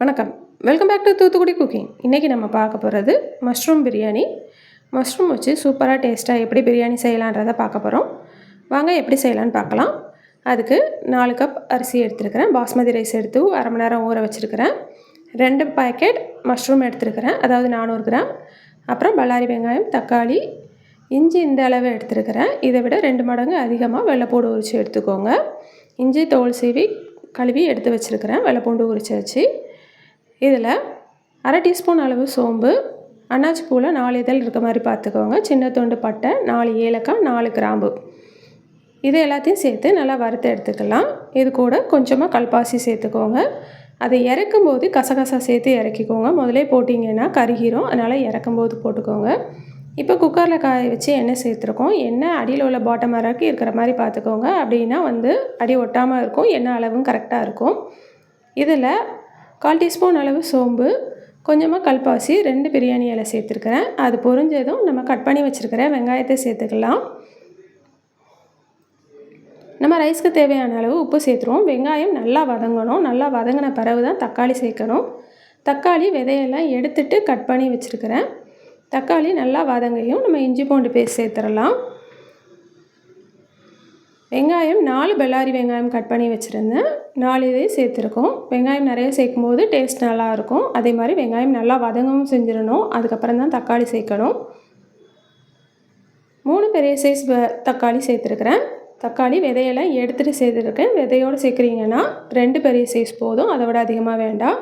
வணக்கம். Welcome back to Thoothukudi cooking இன்றைக்கி நம்ம பார்க்க போகிறது மஷ்ரூம் பிரியாணி மஷ்ரூம் வச்சு சூப்பராக டேஸ்ட்டாக எப்படி பிரியாணி செய்யலான்றதை பார்க்க போகிறோம் வாங்க எப்படி செய்யலான்னு பார்க்கலாம். அதுக்கு நாலு கப் அரிசி எடுத்துருக்கிறேன். பாஸ்மதி ரைஸ் எடுத்து அரை மணி நேரம் ஊற வச்சுருக்கிறேன். ரெண்டு பேக்கெட் மஷ்ரூம் எடுத்துருக்கிறேன். அதாவது நானூறு கிராம். அப்புறம் பல்லாரி வெங்காயம் தக்காளி இஞ்சி இந்த அளவு எடுத்துருக்கிறேன். இதை விட ரெண்டு மடங்கு அதிகமாக வெள்ளைப்பூடு உரித்து எடுத்துக்கோங்க. இஞ்சி தோல் சீவி கழுவி எடுத்து வச்சுருக்கிறேன். வெள்ளைப்பூண்டு உரிச்சு வச்சு இதில் அரை டீஸ்பூன் அளவு சோம்பு அன்னாச்சி பூவில் நாலு இதழ் இருக்க மாதிரி பார்த்துக்கோங்க. சின்ன தொண்டு பட்டை நாலு ஏலக்காய் நாலு கிராம்பு. இது எல்லாத்தையும் சேர்த்து நல்லா வறுத்து எடுத்துக்கலாம். இது கூட கொஞ்சமாக கல்பாசி சேர்த்துக்கோங்க. அதை இறக்கும் போது கசகசா சேர்த்து இறக்கிக்கோங்க. முதலே போட்டிங்கன்னா கருகிரும். அதனால் இறக்கும் போது போட்டுக்கோங்க. இப்போ குக்கரில் காய வச்சு எண்ணெய் சேர்த்துருக்கோம். எண்ணெய் அடியில் உள்ள பாட்டம் மரக்கு இருக்கிற மாதிரி பார்த்துக்கோங்க. அப்படின்னா வந்து அடி ஒட்டாமல் இருக்கும். எண்ணெய் அளவும் கரெக்டாக இருக்கும். இதில் கால் டீஸ்பூன் அளவு சோம்பு கொஞ்சமாக கல்பாசி ரெண்டு பிரியாணி இலை சேர்த்துருக்குறேன். அது பொரிஞ்சதும் நம்ம கட் பண்ணி வச்சுருக்கிற வெங்காயத்தை சேர்த்துக்கலாம். நம்ம ரைஸ்க்கு தேவையான அளவு உப்பு சேர்த்துருவோம். வெங்காயம் நல்லா வதங்கணும். நல்லா வதங்கின பிறகு தான் தக்காளி சேர்க்கணும். தக்காளி விதையெல்லாம் எடுத்துட்டு கட் பண்ணி வச்சுருக்கிறேன். தக்காளி நல்லா வதங்கையும் நம்ம இஞ்சி பூண்டு பேஸ்ட் சேர்த்துடலாம். வெங்காயம் நாலு பெல்லாரி வெங்காயம் கட் பண்ணி வச்சுருந்தேன். நாலு இதையும் சேர்த்துருக்கோம். வெங்காயம் நிறைய சேர்க்கும் போது டேஸ்ட் நல்லாயிருக்கும். அதே மாதிரி வெங்காயம் நல்லா வதங்கவும் செஞ்சிடணும். அதுக்கப்புறம் தான் தக்காளி சேர்க்கணும். மூணு பெரிய சைஸ் தக்காளி சேர்த்துருக்குறேன். தக்காளி விதையெல்லாம் எடுத்துகிட்டு சேர்த்துருக்கேன். விதையோடு சேர்க்குறீங்கன்னா ரெண்டு பெரிய சைஸ் போதும். அதை விட அதிகமாக வேண்டாம்.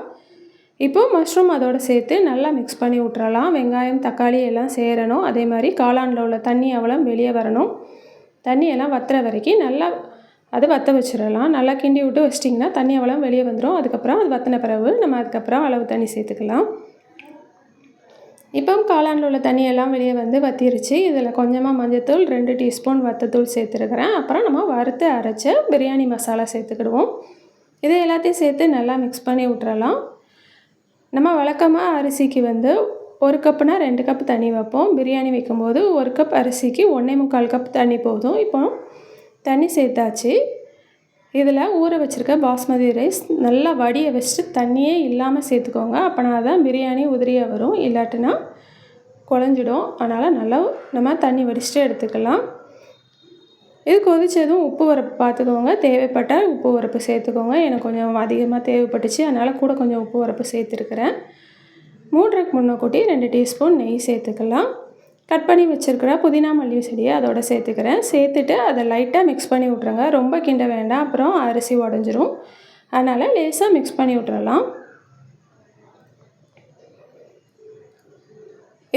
இப்போது மஷ்ரூம் அதோடு சேர்த்து நல்லா மிக்ஸ் பண்ணி விட்றலாம் வெங்காயம் தக்காளி எல்லாம் சேரணும். அதே மாதிரி காளானில் உள்ள தண்ணி அவ்வளோ வெளியே வரணும். தண்ணியெல்லாம் வற்றுற வரைக்கும் நல்லா அது வற்ற வச்சிடலாம். நல்லா கிண்டி விட்டு வச்சிட்டிங்கன்னா தண்ணி அவ்வளோ வெளியே வந்துடும் அதுக்கப்புறம் அது வற்றின பிறகு நம்ம அதுக்கப்புறம் அளவு தண்ணி சேர்த்துக்கலாம். இப்போ காளானில் உள்ள தண்ணியெல்லாம் வெளியே வந்து வத்திருச்சு. இதில் கொஞ்சமாக மஞ்சத்தூள் ரெண்டு டீஸ்பூன் வத்தத்தூள் சேர்த்துருக்குறேன். அப்புறம் நம்ம வறுத்து அரைச்சி பிரியாணி மசாலா சேர்த்துக்கிடுவோம். இதை எல்லாத்தையும் சேர்த்து நல்லா மிக்ஸ் பண்ணி விட்டுறலாம் நம்ம வழக்கமாக அரிசிக்கு வந்து ஒரு கப்புனா ரெண்டு கப் தண்ணி வைப்போம். பிரியாணி வைக்கும்போது ஒரு கப் அரிசிக்கு ஒன்றே முக்கால் கப் தண்ணி போதும். இப்போ தண்ணி சேர்த்தாச்சு. இதில் ஊற வச்சுருக்க பாஸ்மதி ரைஸ் நல்லா வடியை வச்சுட்டு தண்ணியே இல்லாமல் சேர்த்துக்கோங்க. அப்போனா தான் பிரியாணி உதிரியாக வரும். இல்லாட்டினா குழஞ்சிடும். அதனால் நல்லா நம்ம தண்ணி வடிச்சுட்டு எடுத்துக்கலாம். இது கொதித்ததும் உப்பு உரப்பு பார்த்துக்கோங்க. தேவைப்பட்டால் உப்பு உரப்பு சேர்த்துக்கோங்க. எனக்கு கொஞ்சம் அதிகமாக தேவைப்பட்டுச்சு. அதனால் கூட கொஞ்சம் உப்பு உரப்பு சேர்த்துருக்குறேன். மூன்றுக்கு முன்னக்கூட்டி ரெண்டு டீஸ்பூன் நெய் சேர்த்துக்கலாம். கட் பண்ணி வச்சுருக்கிற புதினா மல்லி செடியை அதோட சேர்த்துக்கிறேன். சேர்த்துட்டு அதை லைட்டாக மிக்ஸ் பண்ணி விட்ருங்க ரொம்ப கிண்ட வேண்டாம். அப்புறம் அரிசி உடஞ்சிரும். அதனால் லேசாக மிக்ஸ் பண்ணி விட்றலாம்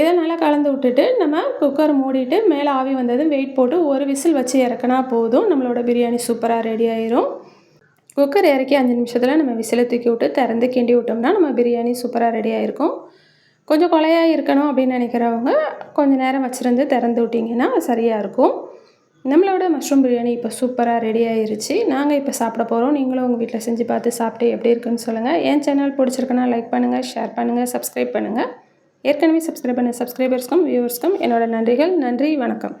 இதை நல்லா கலந்து விட்டுட்டு நம்ம குக்கர் மூடிட்டு மேலே ஆவி வந்ததும் வெயிட் போட்டு ஒரு விசில் வச்சு இறக்குனா போதும். நம்மளோட பிரியாணி சூப்பராக ரெடி ஆயிரும். குக்கர் இறக்கி அஞ்சு நிமிஷத்தில் நம்ம விசிலை தூக்கி விட்டு திறந்து கிண்டி விட்டோம்னா நம்ம பிரியாணி சூப்பராக ரெடி ஆகிருக்கும் கொஞ்சம் கொலையாக இருக்கணும் அப்படின்னு நினைக்கிறவங்க கொஞ்சம் நேரம் வச்சுருந்து திறந்து விட்டிங்கன்னா சரியாக இருக்கும். நம்மளோட மஷ்ரூம் பிரியாணி இப்போ சூப்பராக ரெடி ஆயிருச்சு. நாங்கள் இப்போ சாப்பிட போகிறோம் நீங்களும் உங்கள் வீட்டில் செஞ்சு பார்த்து சாப்பிட்டு எப்படி இருக்குன்னு சொல்லுங்கள் என் சேனல் பிடிச்சிருக்குன்னா லைக் பண்ணுங்கள் ஷேர் பண்ணுங்கள் சப்ஸ்கிரைப் பண்ணுங்கள் ஏற்கனவே சப்ஸ்கிரைப் பண்ண சப்ஸ்கிரைபர்ஸ்க்கும் வியூவர்ஸ்க்கும் என்னோடய நன்றிகள். நன்றி வணக்கம்.